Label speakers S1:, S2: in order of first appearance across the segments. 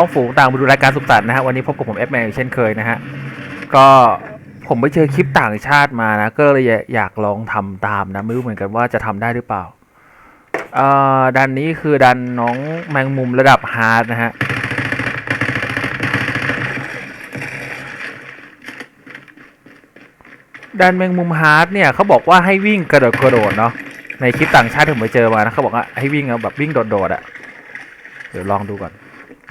S1: ้องฝูงต่างมาดูรายการสุขสันต์นะฮะวันนี้พบกับผมแอดแมนเช่นเคยนะฮะก็ผมไปเจอคลิปต่างชาติมานะ ก็เลยอยากลองทำตามนะ ไม่รู้เหมือนกันว่าจะทำได้หรือเปล่าเอ่อดันนี้คือดันน้องแมงมุมระดับฮาร์ดนะฮะดันแมงมุมฮาร์ดเนี่ยเขาบอกว่าให้วิ่งกระโดดกระโดดเนาะในคลิปต่างชาติที่ผมไปเจอมานะเขาบอกว่าให้วิ่งแบบวิ่งโดดๆอะเดี๋ยวลองดูก่อน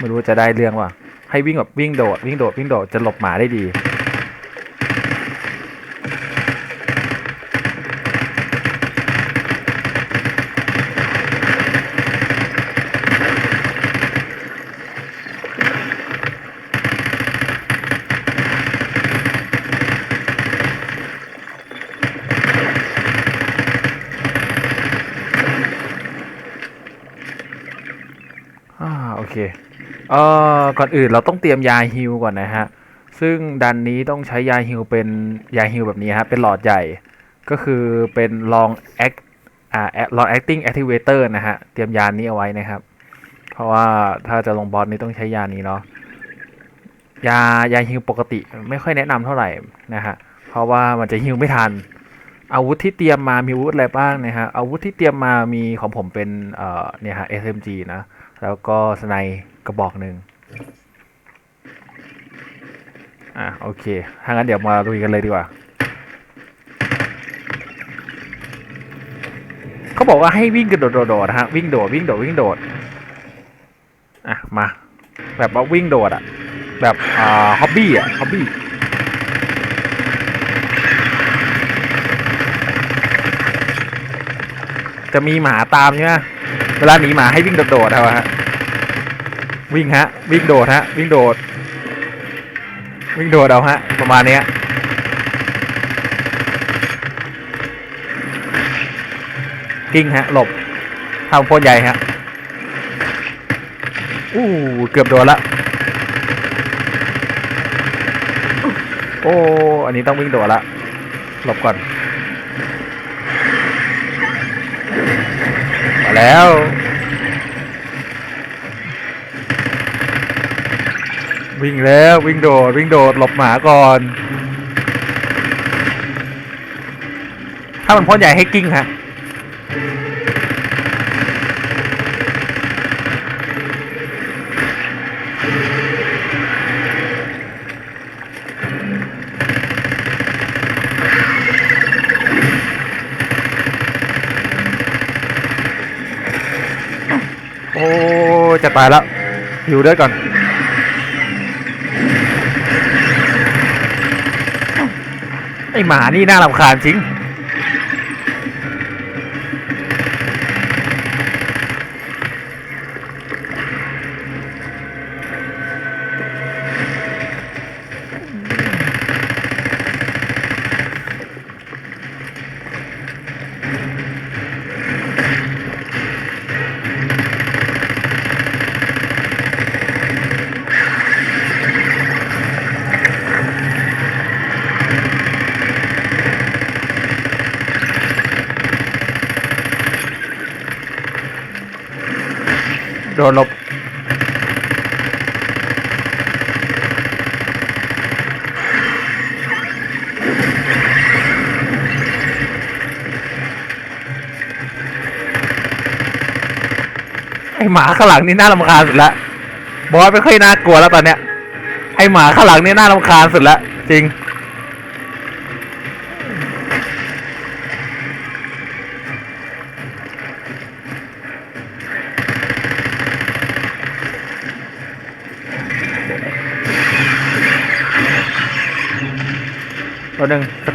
S1: ไม่รู้จะได้เรื่องว่าให้วิ่งแบบวิ่งโดด วิ่งโดด วิ่งโดด จะหลบหมาได้ดีอ่าโอ เอ่อก่อนอื่นเราต้องเตรียมยาฮิลก่อนนะฮะ ซึ่งดันนี้ต้องใช้ยาฮิลเป็นยาฮิลแบบนี้ฮะ เป็นหลอดใหญ่ ก็คือเป็น long act อ่า long acting activator นะฮะ เตรียมยานี้เอาไว้นะครับ เพราะว่าถ้าจะลงบอสนี่ต้องใช้ยานี้เนาะ ยายาฮิลปกติไม่ค่อยแนะนำเท่าไหร่นะฮะ เพราะว่ามันจะฮิลไม่ทัน อาวุธที่เตรียมมามีอาวุธอะไรบ้างนะฮะ อาวุธที่เตรียมมามีของผมเป็นเอ่อเนี่ยฮะ SMG นะ แล้วก็สไน ระบอกหนึ่งอะโอเค ถ้างั้นเดี๋ยวมาลุยกันเลยดีกว่า เขาบอกว่าให้วิ่งกระโดดโดดๆนะฮะ วิ่งโดดวิ่งโดดวิ่งโดด อะ มา แบบว่าวิ่งโดดอะแบบอ่าฮ็อบบี้อะฮ็อบบี้จะมีหมาตามใช่ไหมเวลาหนีหมาให้วิ่งโดดๆเอาฮะ วิ่งฮะ วิ่งโดดฮะ วิ่งโดด วิ่งโดดเอาฮะ ประมาณเนี้ยกิ้งฮะ หลบทำโพนใหญ่ฮะอู้เกือบโดนละ โอ้ อันนี้ต้องวิ่งโดดละ หลบก่อน มาแล้ว วิ่งแล้ววิ่งโดดวิ่งโดดหลบหมาก่อน ถ้ามันพ่นใหญ่ให้กิ้งฮะโอ้จะตายแล้วหิวเลือดก่อน ไอหมานี่น่ารำคาญจริง ดนหลบไอหมาข้างหลังนี่น่ารำคาญสุดละบอสไม่ค่อยน่ากลัวแล้วตอนเนี้ยไอหมาข้างหลังนี่น่ารำคาญสุดละจริง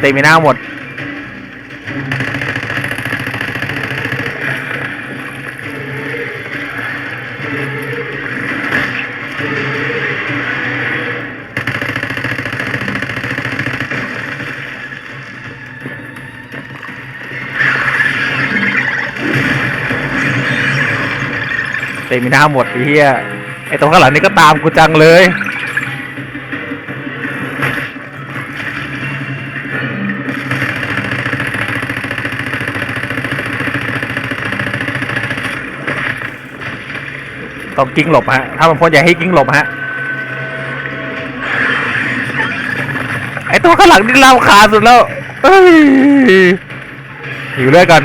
S1: ตัวหนึ่งสเตมิน่าหมด เตมิน่าหมดไอ้เหี้ยไอ้ตรงข้างหลังนี่ก็ตามกูจังเลย ต้องกิ้งหลบฮะ ถ้ามันพ่นใหญ่ให้กิ้งหลบฮะ ไอตัวข้างหลังนี่เล่าคาสุดแล้วอยู่เรื่อยกัน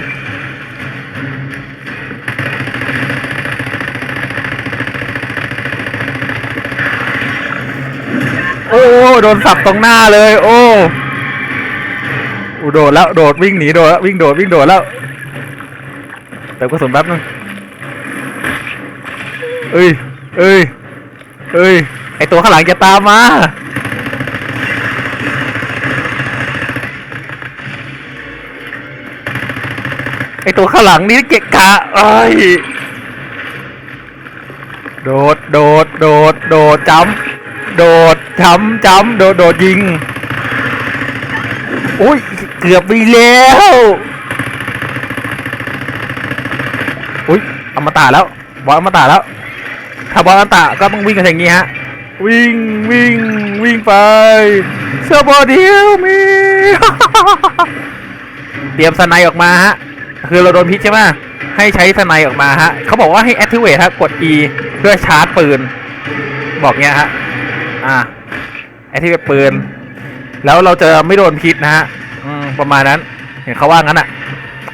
S1: โอ้โดนสับตรงหน้าเลย โอ้โดดแล้วโดดวิ่งหนีโดดวิ่งโดดวิ่งโดดแล้วแต่กระสุนแป๊บนึง เอ้ย เอ้ย เอ้ย ไอตัวข้างหลังจะตามมา ไอตัวข้างหลังนี่เกะกะเอ้ย โดด โดด โดด โดดจำโดดจำจำโดด โดดยิงอุ้ย เกือบไปแล้วอุ้ยอมตะแล้ว บอลอมตะแล้ว ถ้าบอลอมตะก็ต้องวิ่งกันอย่างงี้ฮะ วิ่งวิ่งวิ่งไปเสื้อบอเดียวมีเตรียมสไนออกมาฮะ คือเราโดนพิษใช่ไหมให้ใช้สไนออกมาฮะเขาบอกว่าให้ activate ฮะกด E เพื่อชาร์จปืน บอกเงี้ยฮะ อ่า activate ปืน แล้วเราจะไม่โดนพิษนะฮะประมาณนั้น เห็นเขาว่างั้นอะ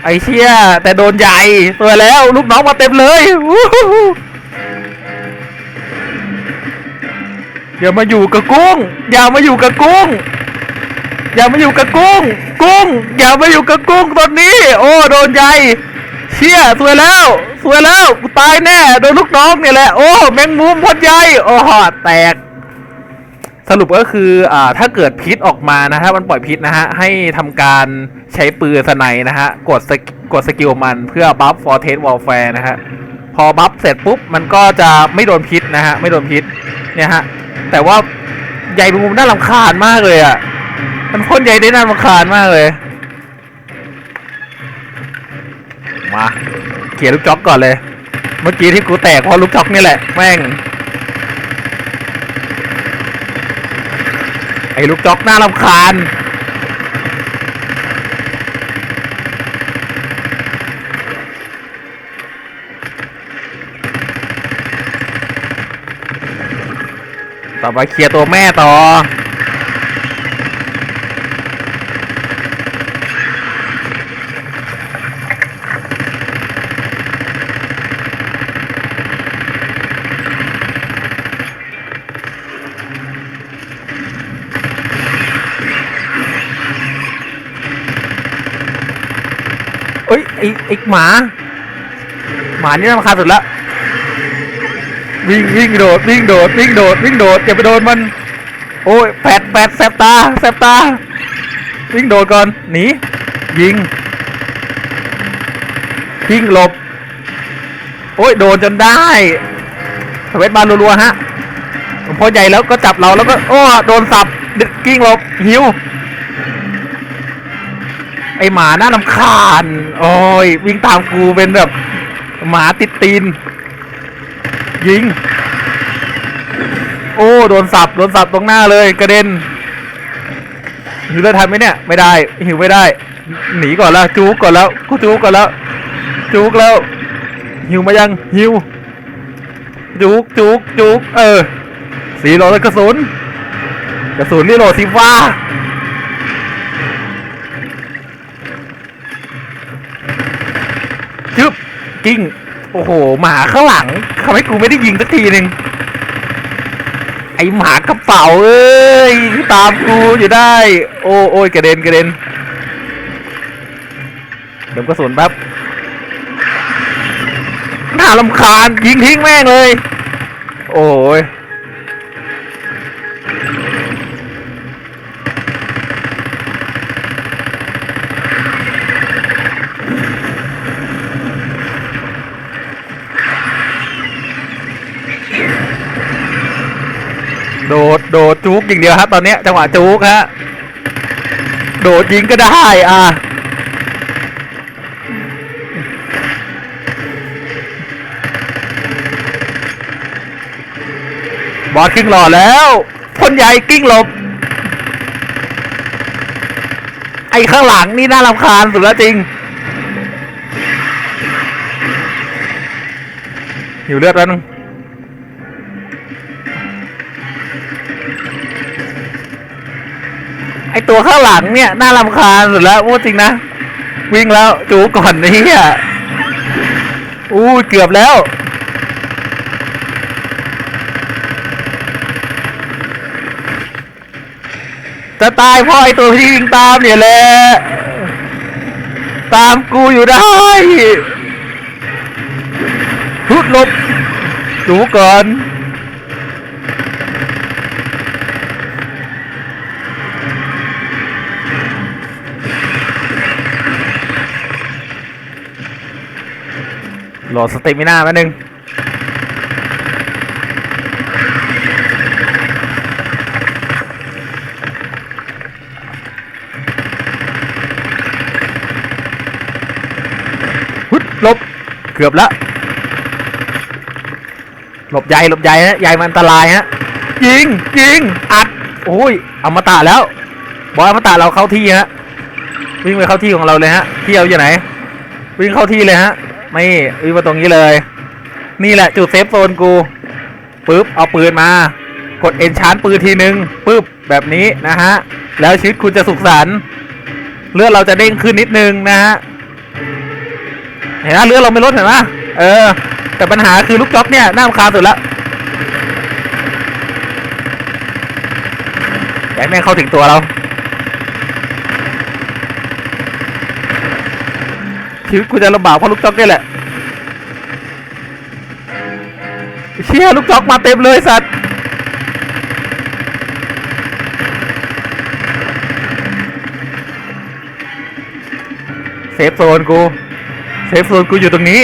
S1: ไอเชี่ยแต่โดนใหญ่ตัวแล้ว ลูกน้องมาเต็มเลย อย่ามาอยู่กับกุ้ง อย่ามาอยู่กับกุ้ง อย่ามาอยู่กับกุ้ง กุ้ง อย่ามาอยู่กับกุ้งตอนนี้ โอ้โดนใหญ่เชี่ยสวยแล้ว สวยแล้วกูตายแน่โดนลูกน้องเนี่ยแหละโอ้แมงมุมพ่นใหญ่โอ้หอแตก สรุปก็คืออ่าถ้าเกิดพิษออกมานะฮะมันปล่อยพิษนะฮะให้ทำการใช้ปืนสไนด์นะฮะกดสกกดสกิลมันเพื่อบัฟฟอร์เทสวอลแฟร์นะฮะพอบัฟเสร็จปุ๊บมันก็จะไม่โดนพิษนะฮะไม่โดนพิษเนี่ยฮะ แต่ว่าใหญ่เป็นมุมน่าลำคาญมากเลยอะ มันพ่นใหญ่ได้น่าลำคาญมากเลย มาเขียนลูกจ็อกก่อนเลย เมื่อกี้ที่กูแตกเพราะลูกจ็อกนี่แหละ แม่ง ไอ้ลูกจ็อกน่าลำคาญ ต่อไปเคลียร์ตัวแม่ต่อ เอ้ยไอไอหมา หมานี่รำคาญสุดละ วิ่งวิ่งโดดวิ่งโดดวิ่งโดดวิ่งโดดอย่าไปโดนมัน โอ้ยแปดแปดแสบตาแสบตา วิ่งโดดก่อนหนียิงยิงหลบ โอ้ยโดนจนได้สเวทบาลรัวๆฮะพอใหญ่แล้วก็จับเราแล้วก็โอ้โดนสับกิ้งหลบหิวไอหมาหน้าลำคาญ โอ้ย วิ่งตามกูเป็นแบบ หมาติดตีน ยิง โอ้โดนสับโดนสับตรงหน้าเลยกระเด็นหิวได้ทันไหมเนี่ย ไม่ได้หิวไม่ได้ หนีก่อนแล้ว จูกก่อนแล้วกูจูกก่อนแล้ว จูกแล้ว หิวมายังหิวจูกจูกจูกเออ สีโหลดกระสุนกระสุนนี่โหลดสีฟ้าจึ๊บกิ้ง โอ้โห หมาข้างหลังทำให้กูไม่ได้ยิงสักทีหนึ่งไอหมากระเป๋าเอ้ยตามกูอยู่ได้ โอ้โอ้ยกระเด็นกระเด็นเดี๋ยวกระสุนแป๊บน่าลำคาญยิงทิ้งแม่งเลย โอ้ย โดดจุกอย่างเดียวครับ ตอนนี้จังหวะจุกฮะโดดยิงก็ได้อะบอสกิ้งหล่อแล้วพ่นใหญ่กิ้งหลบ ไอ้ข้างหลังนี่น่ารำคาญสุดแล้วจริงหิวเลือดแล้วนึง ตัวข้างหลังเนี่ยน่ารำคาญสุดแล้วพูดจริงนะ วิ่งแล้วจูก่อนนี่อะอู้เกือบแล้ว จะตายเพราะไอตัวที่วิ่งตามเนี่ยแหละตามกูอยู่ได้พุดลบจูก่อน หลดสเตมิน่าแป๊บนึงฮึดลบ เกือบละหลบใหญ่หลบใหญ่ฮะใหญ่มันอันตรายฮะยิงยิงอัดโอ้ยอมตะแล้ว บอยอมตะเราเข้าที่ฮะวิ่งไปเข้าที่ของเราเลยฮะที่เราอยู่ไหน วิ่งเข้าที่เลยฮะ ไม่วิ่งมาตรงนี้เลย นี่แหละจุดเซฟโซนกูปึ๊บเอาปืนมา กดเอนชานปืนทีนึงปึ๊บแบบนี้นะฮะ แล้วชีวิตคุณจะสุขสันต์เลือดเราจะเด้งขึ้นนิดนึงนะฮะเห็นไหมเรือดเราไม่ลดเห็นไหมเออ แต่ปัญหาคือลูกจ็อกเนี่ยน่ารำคาญสุดละอยากแม่เข้าถึงตัวเรา ชีวิตกูจะลำบากเพราะลูกจ็อกนี่แหละ เชี่ยลูกจ็อกมาเต็มเลยสัตว์เซฟโซนกู เซฟโซนกูอยู่ตรงนี้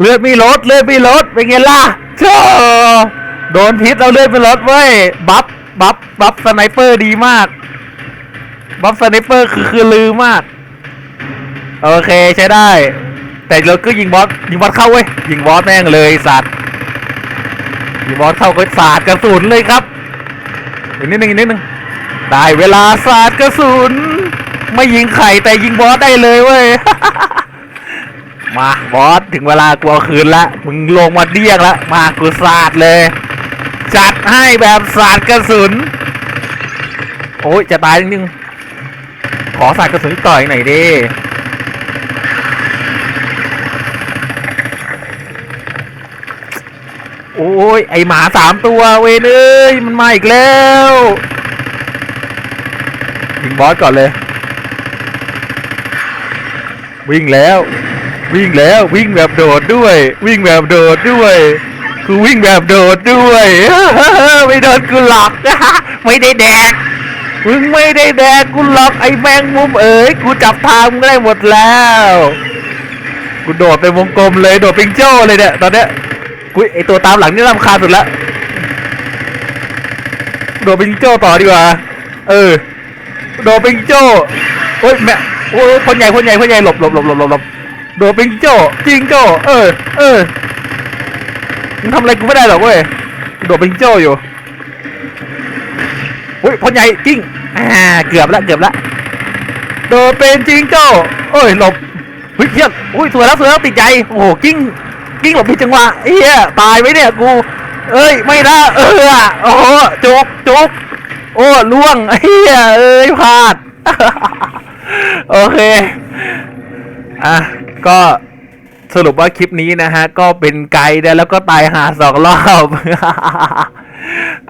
S1: เลือดไม่ลดเลือดไม่ลดเป็นไงล่ะเจ้าโดนพิษเราเลือดไม่ลดเว้ย บัฟ บัฟ บัฟสไนเปอร์ดีมาก บัฟสไนเปอร์คือคือลือมาก โอเคใช้ได้ แต่เราก็ยิงบอสยิงบอสเข้าเว้ยยิงบอสแม่งเลยสัตว์ยิงบอสเข้าก็สาดกระสุนเลยครับอีกนิดนึงอีกนิดนึงได้เวลาสาดกระสุน ไม่ยิงไข่แต่ยิงบอสได้เลยเว้ยมาบอสถึงเวลากูเอาคืนละมึงลงมาเดี้ยงละมากูสาดเลย จัดให้แบบสาดกระสุน โอ้ยจะตายจริงขอสาดกระสุนต่อยหน่อยดิ โอ้ยไอหมาสามตัวเวยเอ้ยมันมาอีกแล้วยิงบอสก่อนเลย วิ่งแล้ว วิ่งแล้ววิ่งแบบโดดด้วย วิ่งแบบโดดด้วยกูวิ่งแบบโดดด้วยไม่โดนกูหลอกไม่ได้แดกมึงไม่ได้แดกกูหลอกไอ้แมงมุมเอ๋ยกูจับทางมึงได้หมดแล้ว กูโดดเป็นวงกลมเลยโดดป็นโจ้เลยเนี่ยตอนเนี้ย กูไอตัวตามหลังนี่รำคาญสุดละโดเป็นโจ้ต่อดีกว่า เออโดเป็นโจ้โอ้ยแม่โอ้ยคนใหญ่คนใหญ่คนใหญ่หลบหลบหลบหลบหลบโดเป็นโจ้จริงโจ้เออ เออมึงทำอะไรกูไม่ได้หรอกเว้ยโดดเป็นโจ้อยู่โอ้ยคนใหญ่จริงอ่าเกือบละเกือบละโดดเป็นจริงโจ้เอ้ยหลบเฮ้ยเฮียโอ้ยสวยแล้วสวยแล้วติดใจโอ้โหกิ้ง กิ้งหลบผิดจังหวะเฮียตายไหมเนี่ยกู เอ้ยไม่นะเออโอ้โหจุกจุกโอ้ล่วงเฮียเอ้ยพลาด โอเคอะก็สรุปว่าคลิปนี้นะฮะ ก็เป็นไกด์แล้วก็ตายหาสองรอบ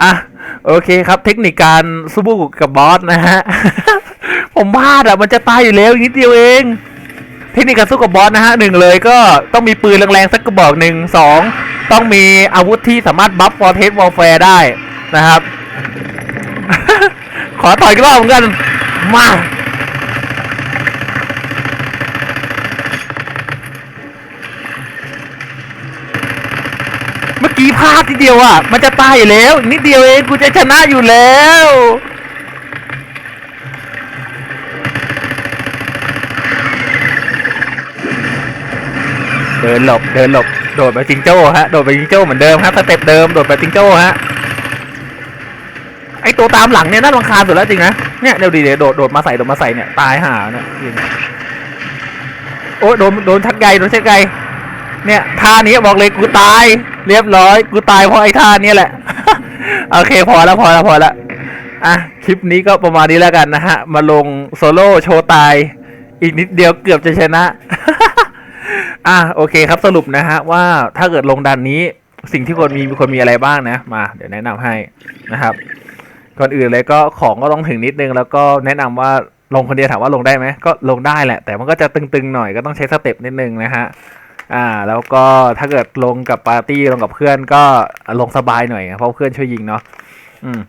S1: อะโอเคครับ เทคนิคการสู้กับบอสนะฮะ ผมพลาดอะ มันจะตายอยู่แล้วนิดเดียวเอง ทคนิคการสู้กับบอสนะฮะหนึ่งเลยก็ต้องมีปืนแรงๆสักกระบอกหนึ่งสองต้องมีอาวุธที่สามารถบัฟฟอร์เทสวอลแฟร์ได้นะครับ ขอต่อยกรอบเหมือนกัน มาเมื่อกี้พลาดทีเดียวอะ มันจะตายอยู่แล้ว นิดเดียวเองกูจะชนะอยู่แล้ว เดินหลบเดินหลบโดดแบบจิงโจ้ฮะโดดแบบจิงโจ้เหมือนเดิมครับสเต็ปเดิมโดดแบบจิงโจ้ฮะไอตัวตามหลังเนี่ยน่ารำคาญสุดแล้วจริงนะเนี่ยเดี๋ยวดีเดี๋ยวโดดโดดมาใส่โดดมาใส่เนี่ยตายห่าเนี่ยโอ้ยโดนโดนชักไกโดนชักไกเนี่ยท่านี้บอกเลยกูตาย เรียบร้อยกูตายเพราะไอ้ท่านี้แหละ โอเคพอแล้วพอแล้วพอแล้วอะคลิปนี้ก็ประมาณนี้แล้วกันนะฮะ มาลงโซโล่โชว์ตาย อีกนิดเดียวเกือบจะชนะ อะโอเคครับสรุปนะฮะว่าถ้าเกิดลงดันนี้สิ่งที่ควรมีมีควรมีอะไรบ้างนะ มา เดี๋ยวแนะนำให้นะครับ ก่อนอื่นเลยก็ของก็ต้องถึงนิดนึง แล้วก็แนะนำว่าลงคนเดียวถามว่าลงได้ไหมก็ลงได้แหละ แต่มันก็จะตึงๆหน่อยก็ต้องใช้สเต็ปนิดนึงนะฮะอ่า แล้วก็ถ้าเกิดลงกับปาร์ตี้ลงกับเพื่อนก็ลงสบายหน่อยเพราะเพื่อนช่วยยิงเนาะอืม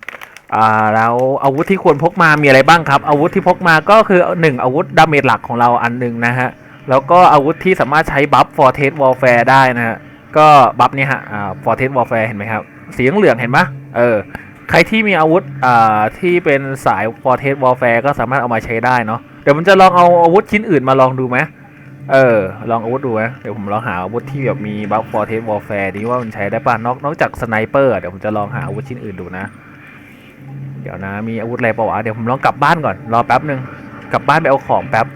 S1: อ่าแล้วอาวุธที่ควรพกมามีอะไรบ้างครับ อาวุธที่พกมาก็คือหนึ่งอาวุธดาเมจหลักของเราอันหนึ่งนะฮะ แล้วก็อาวุธที่สามารถใช้บัฟ for test warfare ได้นะฮะก็บัฟเนี่ยฮะอ่า for test warfare เห็นไหมครับสีเหลืองเห็นปะเออใครที่มีอาวุธอ่าที่เป็นสาย for test warfare ก็สามารถเอามาใช้ได้เนาะเดี๋ยวผมจะลองเอาอาวุธชิ้นอื่นมาลองดูไหมเออ ลองอาวุธดูไหมเดี๋ยวผมลองหาอาวุธที่แบบมีบัฟ for test warfare ดีว่ามันใช้ได้ป่ะนอกนอกจากสไนเปอร์เดี๋ยวผมจะลองหาอาวุธชิ้นอื่นดูนะ เดี๋ยวนะมีอาวุธอะไรเปล่าวะเดี๋ยวผมลองกลับบ้านก่อนรอแป๊บหนึ่งกลับบ้านไปเอาของแป๊บ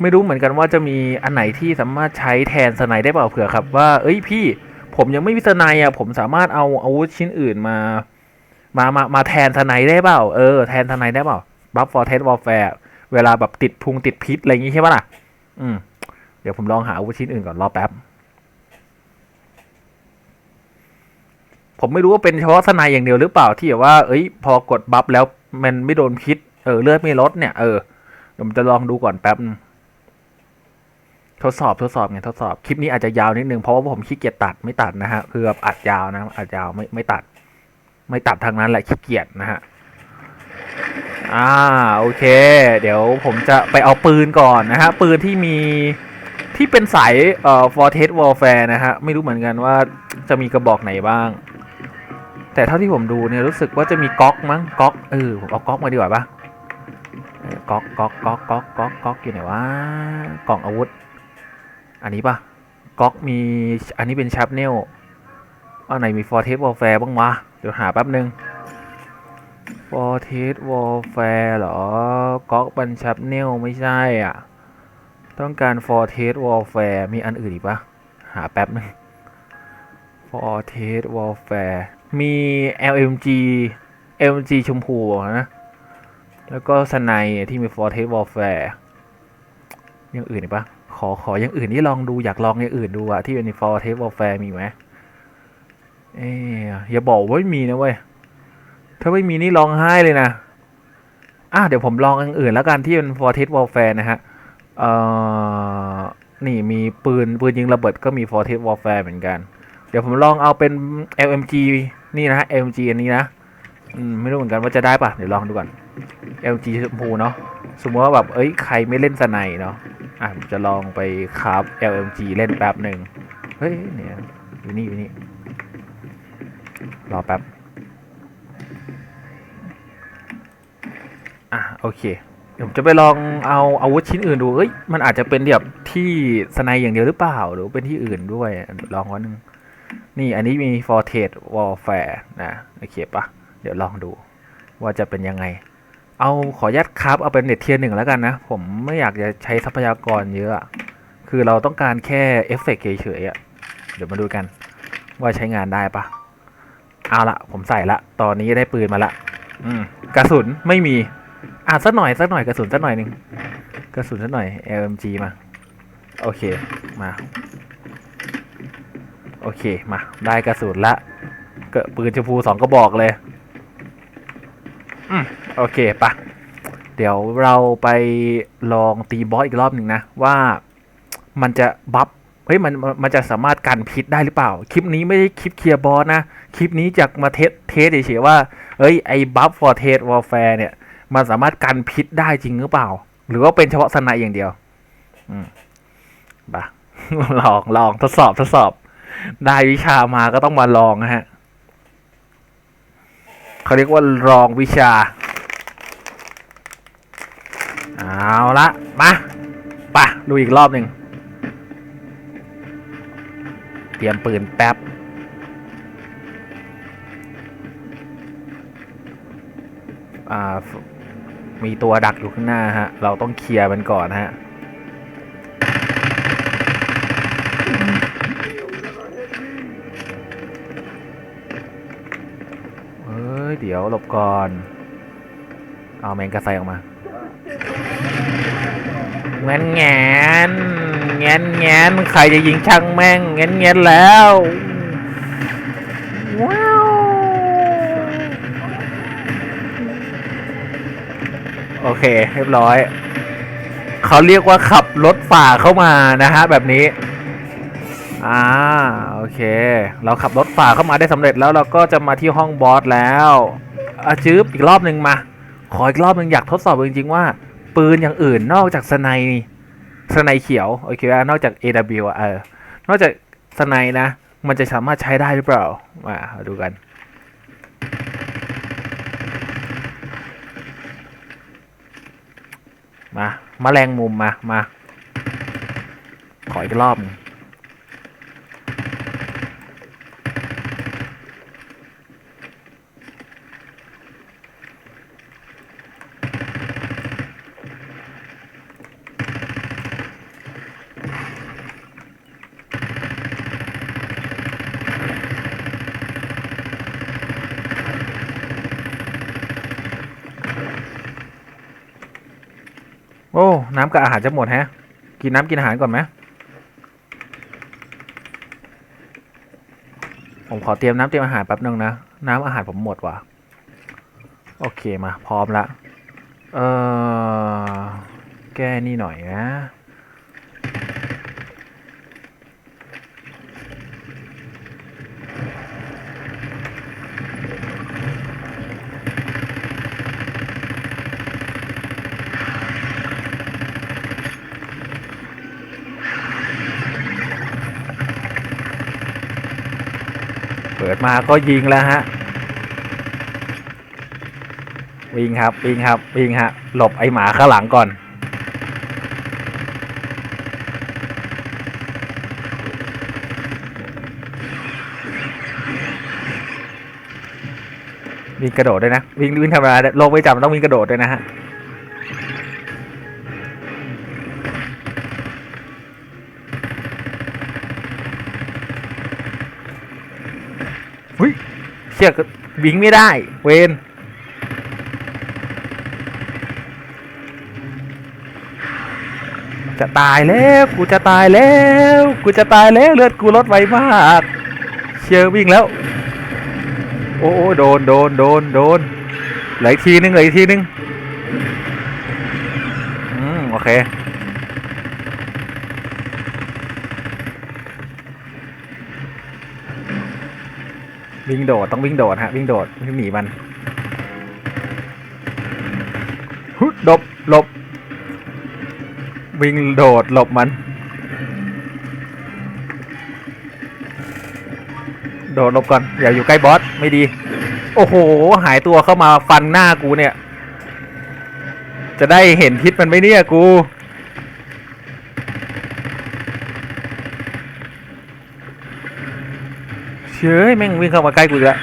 S1: ไม่รู้เหมือนกันว่าจะมีอันไหนที่สามารถใช้แทนสไนได้เปล่าเผื่อครับ ว่า เอ้ยพี่ ผมยังไม่มีสไนอะ ผมสามารถเอาอาวุธชิ้นอื่นมา มามามาแทนสไนได้เปล่าเออแทนสไนได้เปล่าบัฟฟอร์เทสวอลแฟร์เวลาแบบติดพุงติดพิษอะไรอย่างงี้ใช่ปะล่ะ อืม เดี๋ยวผมลองหาอาวุธชิ้นอื่นก่อนรอแป๊บผมไม่รู้ว่าเป็นเฉพาะสไนอย่างเดียวหรือเปล่าที่แบบว่า เอ้ย พอกดบัฟแล้วมันไม่โดนพิษ เออ เลือดไม่ลดเนี่ย เออ ผมจะลองดูก่อนแป๊บนึง ทดสอบทดสอบไงทดสอบคลิปนี้อาจจะยาวนิดนึงเพราะว่าผมขี้เกียจตัดไม่ตัดนะฮะคือแบบอัดยาวนะอัดยาวไม่ไม่ตัด ไม่ตัดทางนั้นแหละขี้เกียจนะฮะอ่าโอเค เดี๋ยวผมจะไปเอาปืนก่อนนะฮะปืนที่มีที่เป็นสายเอ่อ for test warfare นะฮะไม่รู้เหมือนกันว่าจะมีกระบอกไหนบ้าง แต่เท่าที่ผมดูเนี่ยรู้สึกว่าจะมีก๊อกมั้งก๊อกเออผมเอาก๊อกมาดีกว่าปะก๊อกก๊อกก๊อกก๊อกก๊อกก๊อกอยู่ไหนวะกล่องอาวุธ อันนี้ปะก๊อกมีอันนี้เป็นชัปเนลอันไหนมี for test warfare บ้างวะเดี๋ยวหาแป๊บนึง for test warfare เหรอ ก๊อกบันชัปเนลไม่ใช่อะ ต้องการ for test warfare มีอันอื่นอีกปะหาแป๊บนึง for test warfare มี LMG LMG ชมพูนะ แล้วก็สไนที่มี for test warfare อยังอื่นอีกปะ ขอขออย่างอื่นที่ลองดูอยากลองอย่างอื่นดูอะที่เป็น for test warfare มีไหมเอ๊ะอย่าบอกว่าไม่มีนะเว้ยถ้าไม่มีนี่ร้องไห้เลยนะอะเดี๋ยวผมลองอันอื่นแล้วกันที่เป็น for test warfare นะฮะเอ่อนี่มีปืนปืนยิงระเบิดก็มี for test warfare เหมือนกัน เดี๋ยวผมลองเอาเป็น LMG นี่นะฮะ LMG อันนี้นะ อืม ไม่รู้เหมือนกันว่าจะได้ปะเดี๋ยวลองดูก่อน LMG ชมพูเนาะ สมมติว่าแบบเอ้ยใครไม่เล่นสไนเนาะอะผมจะลองไปคราฟ LMG เล่นแป๊บหนึ่งเฮ้ยเนี่ยอยู่นี่อยู่นี่รอแป๊บอะโอเคผมจะไปลองเอาอาวุธชิ้นอื่นดูเอ้ยมันอาจจะเป็นแบบที่สไนอย่างเดียวหรือเปล่าหรือเป็นที่อื่นด้วยลองวันหนึ่งนี่อันนี้มี for t a t warfare นะโอเคปะเดี๋ยวลองดูว่าจะเป็นยังไง เอาขอยัดครับเอาเป็นเน็ตเทียร์หนึ่งแล้วกันนะ ผมไม่อยากจะใช้ทรัพยากรเยอะ คือเราต้องการแค่เอฟเฟกต์เฉยๆอะเดี๋ยวมาดูกัน ว่าใช้งานได้ปะเอาละผมใส่ละ ตอนนี้ได้ปืนมาละอืมกระสุนไม่มี อะสักหน่อยสักหน่อยกระสุนสักหน่อยหนึ่งกระสุนสักหน่อย LMG มา โอเคมา โอเคมา ได้กระสุนละเกิดปืนชมพูสองกระบอกเลย อืมโอเคปะเดี๋ยวเราไปลองตีบอสอีกรอบหนึ่งนะ ว่ามันจะบัฟเฮ้ยมันมันจะสามารถกันพิษได้หรือเปล่า คลิปนี้ไม่ได้คลิปเคลียร์บอสนะ คลิปนี้จะมาเทสเทสเฉยๆว่าเอ้ยไอ้บัฟ for test warfare เนี่ย มันสามารถกันพิษได้จริงหรือเปล่า หรือว่าเป็นเฉพาะสไนอย่างเดียว อืมบะลองลองทดสอบทดสอบ ได้วิชามาก็ต้องมาลองนะฮะ เขาเรียกว่าลองวิชา เอาละมาปะดูอีกรอบหนึ่งเตรียมปืนแป๊บ มีตัวดักอยู่ข้างหน้าฮะ เราต้องเคลียร์มันก่อนฮะ เดี๋ยวหลบก่อน เอาแมงกระไซออกมา แงนแงนแงนแงนใครจะยิงช่างแม่งแงนแงนแล้วว้าวโอเค เรียบร้อย เขาเรียกว่าขับรถฝ่าเข้ามานะฮะ แบบนี้ อ่า เค เราขับรถฝ่าเข้ามาได้สำเร็จแล้วเราก็จะมาที่ห้องบอสแล้วอาจืบอีกรอบหนึ่งมา ขออีกรอบหนึ่งอยากทดสอบจริงๆว่า ปืนอย่างอื่นนอกจากสไนสไนเขียวโอเคว่านอกจาก AW อะเออนอกจากสไนนะ มันจะสามารถใช้ได้หรือเปล่ามาดูกันมามาแรงมุมมามา ขออีกรอบนึง อ้น้ำกับอาหารจะหมดแฮะ กินน้ำกินอาหารก่อนไหมผมขอเตรียมน้ำเตรียมอาหารแป๊บนึงนะ น้ำอาหารผมหมดว่ะ โอเคมา พร้อมละ เออแก้นี่หน่อยนะ มาก็ยิงแล้วฮะวิ่งครับวิ่งครับวิ่งฮะหลบไอหมาข้างหลังก่อนวิ่งกระโดดด้วยนะวิ่งวิ่งธรรมดาโลกไม่จำต้องวิ่งกระโดดด้วยนะฮะ เชือกวิ่งไม่ได้ เวนจะตายแล้วกูจะตายแล้ว กูจะตายแล้วเลือดกูลดไวมาก เชือกวิ่งแล้ว โอ้โอ้โดนโดนโดนโดนหลืออีกทีนึงหลืออีกทีนึงอืมโอเค วิ่งโดดต้องวิ่งโดดฮะวิ่งโดดวิ่งหนีมันฮึดหลบหลบ วิ่งโดดหลบมัน โดดหลบก่อนอย่าอยู่ใกล้บอสไม่ดี โอ้โห หายตัวเข้ามาฟันหน้ากูเนี่ย จะได้เห็นทิศมันไหมเนี่ยกู เชื่อแม่งวิ่งเข้ามาใกล้กูอีกแล้ว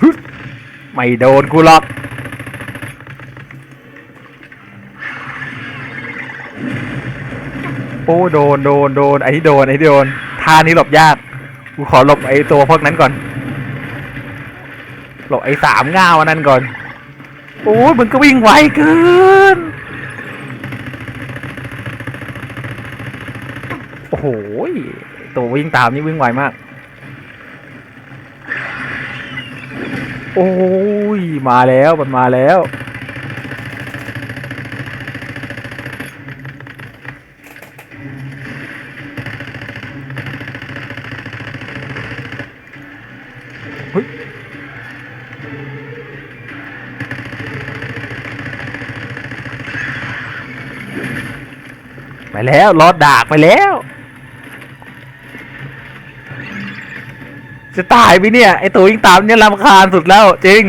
S1: ฮึไม่โดนกูหรอกโอ้โดนโดนโดนไอ้นี่โดนไอ้นี่โดนท่านี้หลบยาก กูขอหลบไอ้ตัวพวกนั้นก่อน หลบไอ้สามง่าวอันนั้นก่อน โอ้ยมึงก็วิ่งไวเกิน โอ้โหยตัววิ่งตามนี่วิ่งไวมาก โอ้ย มาแล้วมันมาแล้ว แล้วรอดดากไปแล้ว จะตายไปเนี่ย ไอตัววิ่งตามเนี่ยรำคาญสุดแล้ว จริง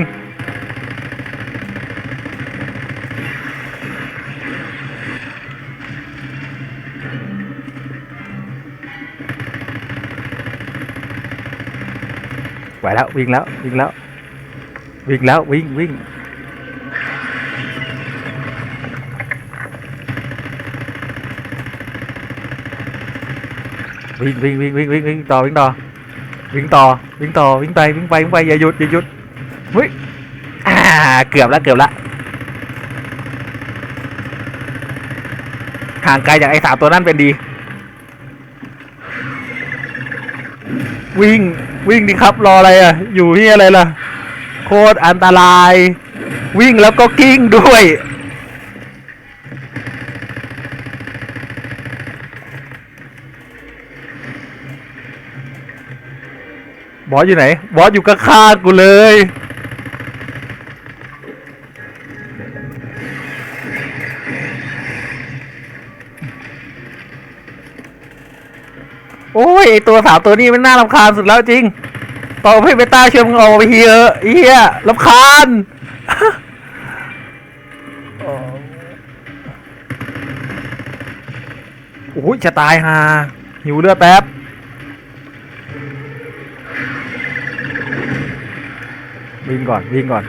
S1: ไปแล้ว วิ่งแล้ว วิ่งแล้ว วิ่งแล้ว วิ่งวิ่ง วิ่งวิ่งวิ่งวิ่งวิ่งวิ่งต่อวิ่งต่อวิ่งต่อวิ่งต่อวิ่งไปวิ่งไปวิ่งไปอย่าหยุดอย่าหยุดเฮ้ยอ่าเกือบแล้เกือบแล้ห่างไกลจากไอ้สามตัวนั่นเป็นดี วิ่งวิ่งดิครับรออะไรอะ อยู่ที่อะไรล่ะ โคตรอันตราย วิ่งแล้วก็กิ้งด้วย บอสอยู่ไหน บอสอยู่ข้างๆกูเลย โอ้ยไอตัวสาวตัวนี้มันน่ารำคาญสุดแล้วจริง ต่อให้เบต้าเชื่อมงออกไปเถอะไอ้เฮียรำคาญโอ้ยจะตายฮาหิวเลือดแป๊บ วิ่งก่อนวิ่งก่อน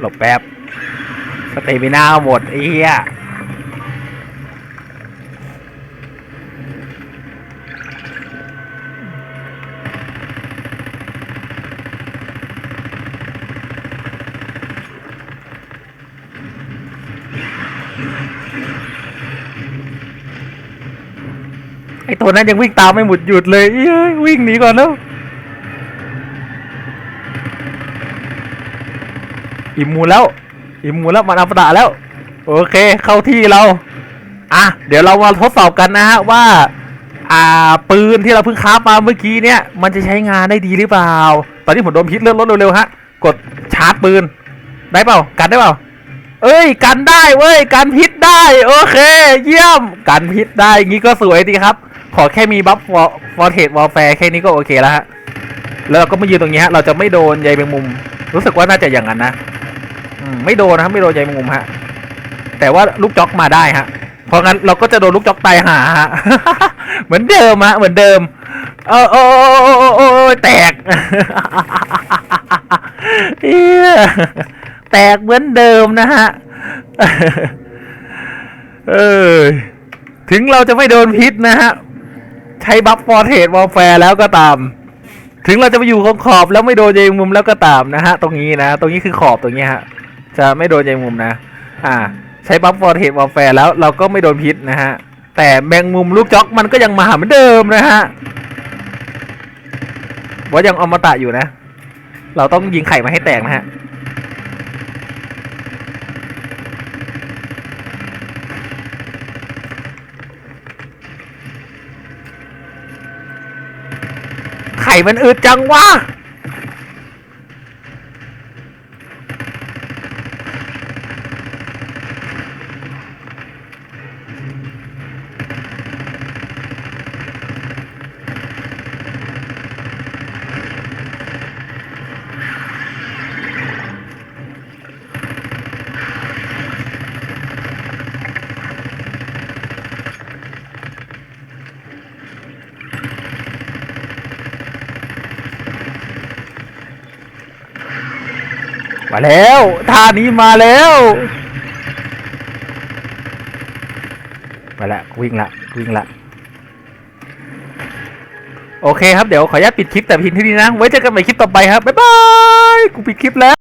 S1: หลบแป๊บสเตมินาหมดไอ้เหี้ย ตัวนั้นยังวิ่งตามไม่หมุดหยุดเลยเอ้ยวิ่งหนีก่อนแล้วอิ่มมูแล้ว อิ่มมูแล้วมันอัปดาแล้ว โอเค เข้าที่เรา อะ เดี๋ยวเรามาทดสอบกันนะฮะว่า อ่า ปืนที่เราเพิ่งค้ามาเมื่อกี้เนี่ย มันจะใช้งานได้ดีหรือเปล่า ตอนนี้ผมโดนพิษเลือดลดเร็วๆฮะ กดชาร์จปืน ได้เปล่า กันได้เปล่า เอ้ย กันได้เว้ย กันพิษได้ โอเค เยี่ยม กันพิษได้ งี้ก็สวยดีครับ ขอแค่มีบัฟฟอร์เทสวอลแฟร์แค่นี้ก็โอเคแล้วฮะ แล้วเราก็มายืนตรงนี้ฮะ เราจะไม่โดนใยแมงมุม รู้สึกว่าน่าจะอย่างนั้นนะอืมไม่โดนนะไม่โดนใยแมงมุมฮะ แต่ว่าลูกจ็อกมาได้ฮะ เพราะงั้นเราก็จะโดนลูกจ็อกตายหาฮะ เหมือนเดิมฮะ เหมือนเดิม เออโอ้โอ้โอ้โอ้แตกเียแตกเหมือนเดิมนะฮะ เออ ถึงเราจะไม่โดนพิษนะฮะ ใช้บัฟฟอร์เทสวอลแฟร์แล้วก็ตาม ถึงเราจะไปอยู่ขอบขอบแล้วไม่โดนใยแมงมุมแล้วก็ตามนะฮะ ตรงนี้นะ ตรงนี้คือขอบตรงนี้ฮะ จะไม่โดนใยงมุมนะ อ่า ใช้บัฟฟอร์เทสวอลแฟร์แล้วเราก็ไม่โดนพิษนะฮะ แต่แมงมุมลูกจ็อกมันก็ยังมาหาเหมือนเดิมนะฮะว่ายังอมตะอยู่นะ เราต้องยิงไข่มาให้แตกนะฮะ มันอึดจังวะ มาแล้วท่านี้มาแล้วมาละวิ่งละวิ่งละโอเคครับเดี๋ยวขออนุญาตปิดคลิปแต่เพียงเท่านี้นะ ไว้เจอกันใหม่คลิปต่อไปครับ บ๊ายบาย กูปิดคลิปแล้ว